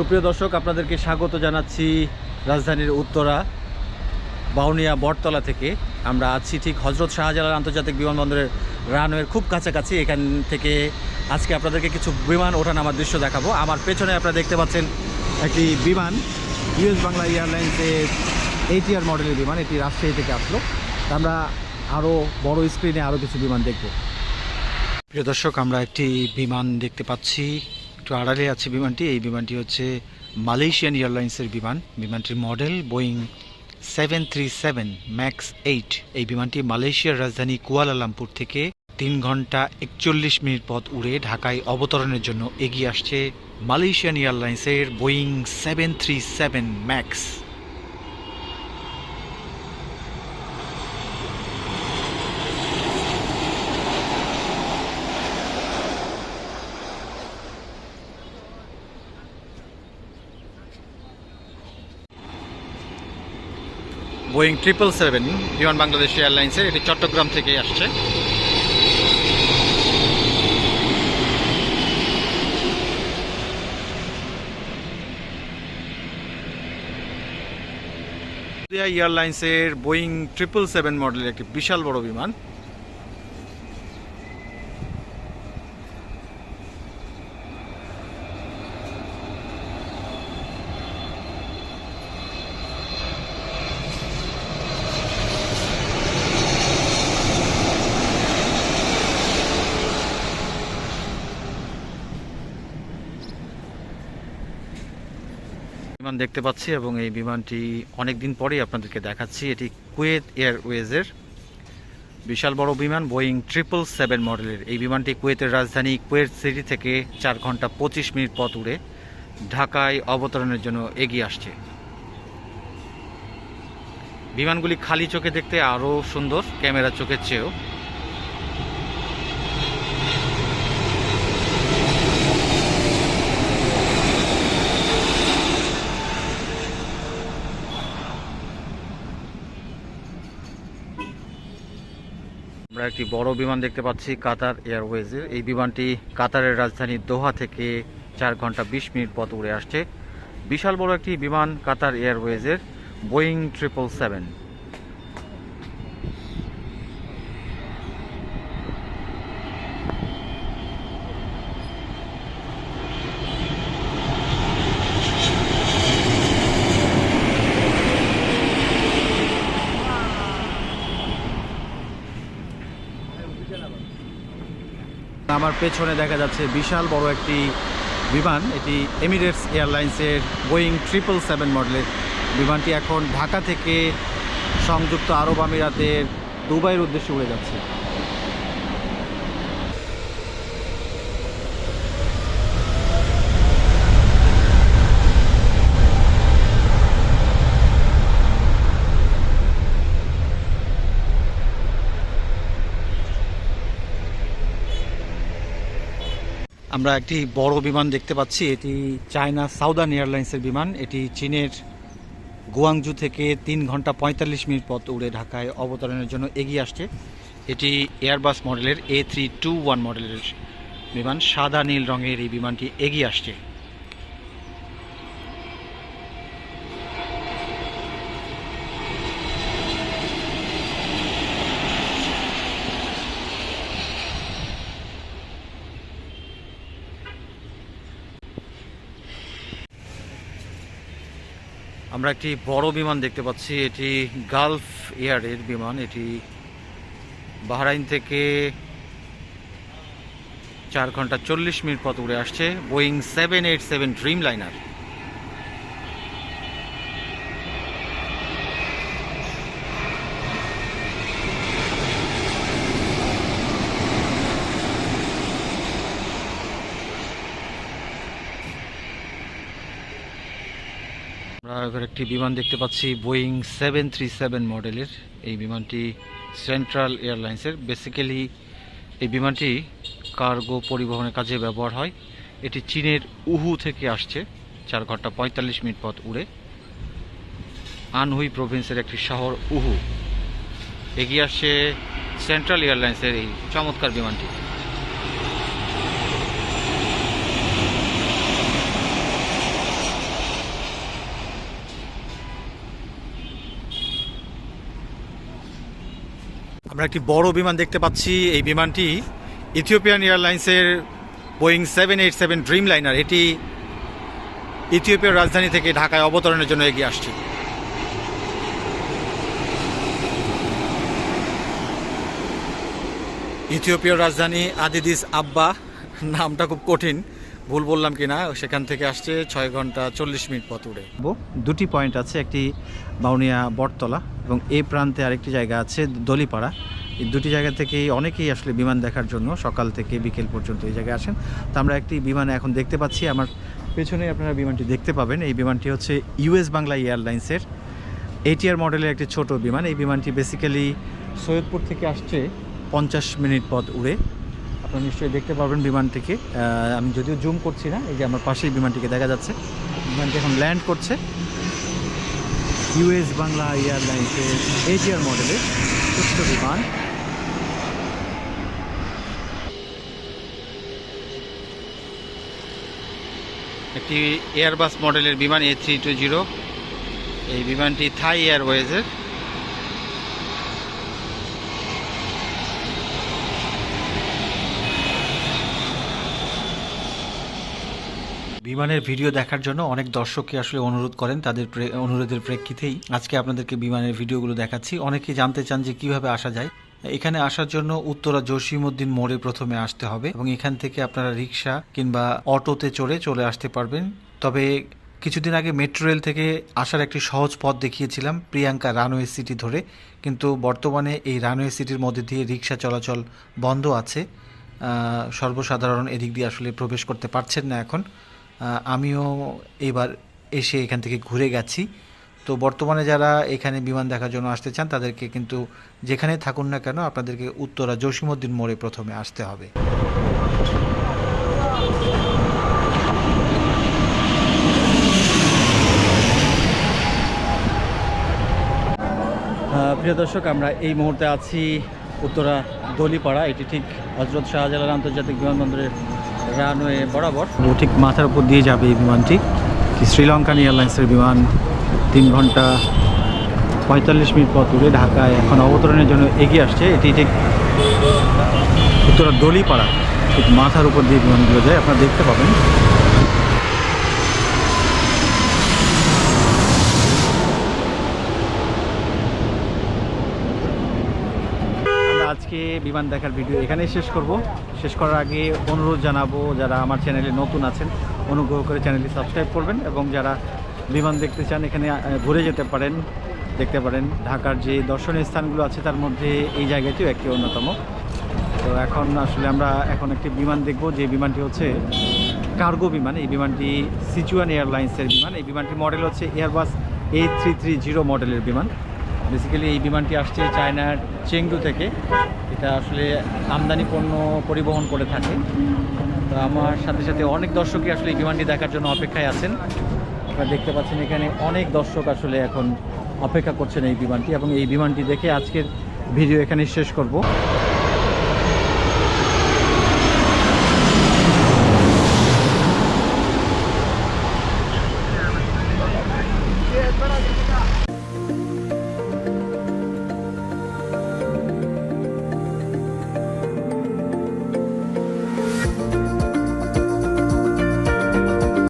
সুপ্রিয় দর্শক, আপনাদেরকে স্বাগত জানাচ্ছি রাজধানীর উত্তরা, বাউনিয়া, বটতলা থেকে। আমরা আছি ঠিক হজরত শাহজালাল আন্তর্জাতিক বিমানবন্দরের রানওয়ের খুব কাছাকাছি। এখান থেকে আজকে আপনাদেরকে কিছু বিমান ওঠানামার দৃশ্য দেখাবো। আমার পেছনে আপনারা দেখতে পাচ্ছেন একটি বিমান, ইউএস বাংলা এয়ারলাইন্সের এইটিআর মডেলের বিমান। এটি রাজশাহী থেকে আসলো। আমরা আরও বড় স্ক্রিনে আরও কিছু বিমান দেখব। প্রিয় দর্শক, আমরা একটি বিমান দেখতে পাচ্ছি। একটু আড়ালে আছে বিমানটি। এই বিমানটি হচ্ছে মালয়েশিয়ান এয়ারলাইন্সের বিমান। বিমানটির model Boeing seven three seven max eight. এই বিমানটি মালয়েশিয়ার রাজধানী কুয়ালালামপুর থেকে তিন ঘণ্টা একচল্লিশ মিনিট পথ উড়ে ঢাকায় অবতরণের জন্য এগিয়ে আসছে মালয়েশিয়ান এয়ারলাইন্সের Boeing seven three seven max. Boeing triple seven বিমান বাংলাদেশ এয়ারলাইন্সের এটি চট্টগ্রাম থেকে আসছে। এয়ারলাইন্সের বোয়িং ট্রিপল সেভেন মডেলের একটি বিশাল বড় বিমান। বিমান দেখতে পাচ্ছি এবং এই বিমানটি অনেক দিন পরেই আপনাদেরকে দেখাচ্ছি। এটি কুয়েত এয়ারওয়েজের বিশাল বড় বিমান, বোয়িং ট্রিপল সেভেন মডেলের। এই বিমানটি কুয়েতের রাজধানী কুয়েত সিটি থেকে চার ঘণ্টা পঁচিশ মিনিট পথ উড়ে ঢাকায় অবতরণের জন্য এগিয়ে আসছে। বিমানগুলি খালি চোখে দেখতে আরও সুন্দর, ক্যামেরা চোখের চেয়েও। আমরা একটি বড় বিমান দেখতে পাচ্ছি কাতার এয়ারওয়েজের। এই বিমানটি কাতারের রাজধানী দোহা থেকে চার ঘণ্টা বিশ মিনিট পথ উড়ে আসছে। বিশাল বড় একটি বিমান কাতার এয়ারওয়েজের বোয়িং ট্রিপল সেভেন। আমার পেছনে দেখা যাচ্ছে বিশাল বড় একটি বিমান। এটি এমিরেটস এয়ারলাইন্সের বোয়িং ট্রিপল সেভেন মডেলের বিমানটি এখন ঢাকা থেকে সংযুক্ত আরব আমিরাতের দুবাইয়ের উদ্দেশ্যে উড়ে যাচ্ছে। আমরা একটি বড় বিমান দেখতে পাচ্ছি। এটি চায়না সাউদার্ন এয়ারলাইন্সের বিমান। এটি চীনের গুয়াংজু থেকে তিন ঘণ্টা পঁয়তাল্লিশ মিনিট পথ উড়ে ঢাকায় অবতরণের জন্য এগিয়ে আসছে। এটি এয়ারবাস মডেলের এ থ্রি টু ওয়ান মডেলের বিমান। সাদা নীল রঙের এই বিমানটি এগিয়ে আসছে। আমরা একটি বড় বিমান দেখতে পাচ্ছি। এটি গালফ এয়ারের বিমান। এটি বাহরাইন থেকে চার ঘণ্টা চল্লিশ মিনিট পথ উড়ে আসছে। Boeing seven eight seven Dreamliner এবার একটি বিমান দেখতে পাচ্ছি, বোয়িং সেভেন থ্রি সেভেন মডেলের। এই বিমানটি সেন্ট্রাল এয়ারলাইন্সের। বেসিক্যালি এই বিমানটি কার্গো পরিবহনের কাজে ব্যবহার হয়। এটি চীনের উহু থেকে আসছে, চার ঘণ্টা পঁয়তাল্লিশ মিনিট পথ উড়ে। আনহুই প্রভিন্সের একটি শহর উহু। এগিয়ে আসছে সেন্ট্রাল এয়ারলাইন্সের এই চমৎকার বিমানটি। আমরা একটি বড় বিমান দেখতে পাচ্ছি। এই বিমানটি ইথিওপিয়ান এয়ারলাইন্সের Boeing seven eight seven Dreamliner এটি ইথিওপিয়ার রাজধানী থেকে ঢাকায় অবতরণের জন্য এগিয়ে আসছে। ইথিওপিয়ার রাজধানী আদিদিস আব্বা, নামটা খুব কঠিন। ভুল বললাম কি না সেখান থেকে আসছে ছয় ঘণ্টা চল্লিশ মিনিট পথ উড়ে। দুটি পয়েন্ট আছে, একটি বাউনিয়া বটতলা এবং এই প্রান্তে আরেকটি জায়গা আছে দলিপাড়া। এই দুটি জায়গা থেকেই অনেকেই আসলে বিমান দেখার জন্য সকাল থেকে বিকেল পর্যন্ত এই জায়গায় আসেন। তো আমরা একটি বিমানে এখন দেখতে পাচ্ছি, আমার পেছনে আপনারা বিমানটি দেখতে পাবেন। এই বিমানটি হচ্ছে ইউএস বাংলা এয়ারলাইন্সের এটিআর মডেলের একটি ছোট বিমান। এই বিমানটি বেসিক্যালি সৈয়দপুর থেকে আসছে পঞ্চাশ মিনিট পথ উড়ে। আপনারা নিশ্চয়ই দেখতে পারবেন বিমানটিকে। আমি যদিও জুম করছি না, এই যে আমার পাশেই বিমানটিকে দেখা যাচ্ছে। বিমানটি এখন ল্যান্ড করছে ইউএস বাংলা এয়ারলাইন্সের এটিআর মডেলের ছোট্ট বিমান। একটি এয়ারবাস মডেলের বিমান এ থ্রি টু জিরো এই বিমানটি থাই এয়ারওয়েজের। বিমানের ভিডিও দেখার জন্য অনেক দর্শককে আসলে অনুরোধ করেন, তাদের অনুরোধের প্রেক্ষিতেই। আজকে আপনাদেরকে বিমানের ভিডিওগুলো দেখাচ্ছি। অনেকে জানতে চান যে কীভাবে আসা যায়। এখানে আসার জন্য উত্তরা জসিমউদ্দিন মোড়ে প্রথমে আসতে হবে এবং এখান থেকে আপনারা রিক্সা কিংবা অটোতে চড়ে চলে আসতে পারবেন। তবে কিছুদিন আগে মেট্রো রেল থেকে আসার একটি সহজ পথ দেখিয়েছিলাম, প্রিয়াঙ্কা রানওয়ে সিটি ধরে। কিন্তু বর্তমানে এই রানওয়ে সিটির মধ্যে দিয়ে রিক্সা চলাচল বন্ধ আছে। সর্বসাধারণ এদিক দিয়ে আসলে প্রবেশ করতে পারছেন না এখন। আমিও এবার এসে এখান থেকে ঘুরে গেছি। তো বর্তমানে যারা এখানে বিমান দেখার জন্য আসতে চান, তাদেরকে কিন্তু যেখানে থাকুন না কেন, আপনাদেরকে উত্তরা জসিমউদ্দিন মোড়ে প্রথমে আসতে হবে। প্রিয় দর্শক, আমরা এই মুহূর্তে আছি উত্তরা দলিপাড়া। এটি ঠিক হজরত শাহজালাল আন্তর্জাতিক বিমানবন্দরের রানওয়ে বরাবর। ঠিক মাথার উপর দিয়ে যাবে এই বিমানটি। শ্রীলঙ্কান এয়ারলাইন্সের বিমান তিন ঘণ্টা পঁয়তাল্লিশ মিনিট পর দূরে ঢাকায় এখন অবতরণের জন্য এগিয়ে আসছে। এটি ঠিক উত্তরা দলিপাড়া, ঠিক মাথার উপর দিয়ে বিমানগুলো যায়। আপনারা দেখতে পাবেন আমরা আজকে বিমান দেখার ভিডিও এখানেই শেষ করব। শেষ করার আগে অনুরোধ জানাব যারা আমার চ্যানেলে নতুন আছেন, অনুগ্রহ করে চ্যানেলটি সাবস্ক্রাইব করবেন এবং যারা বিমান দেখতে চান, এখানে ঘুরে যেতে পারেন, দেখতে পারেন ঢাকার যে দর্শনীয় স্থানগুলো আছে, তার মধ্যে এই জায়গাটিও একটি অন্যতম। তো এখন আসলে আমরা এখন একটি বিমান দেখব, যে বিমানটি হচ্ছে কার্গো বিমান। এই বিমানটি সিচুয়ান এয়ারলাইন্সের বিমান। এই বিমানটির মডেল হচ্ছে Airbus A three three zero মডেলের বিমান। বেসিক্যালি এই বিমানটি আসছে চায়নার চেঙ্গু থেকে। এটা আসলে আমদানি পণ্য পরিবহন করে থাকে। তো আমার সাথে সাথে অনেক দর্শকই আসলে এই বিমানটি দেখার জন্য অপেক্ষায় আছেন। আপনারা দেখতে পাচ্ছেন এখানে অনেক দর্শক আসলে এখন অপেক্ষা করছেন এই বিমানটি এবং এই বিমানটি দেখে আজকের ভিডিও এখানে শেষ করব।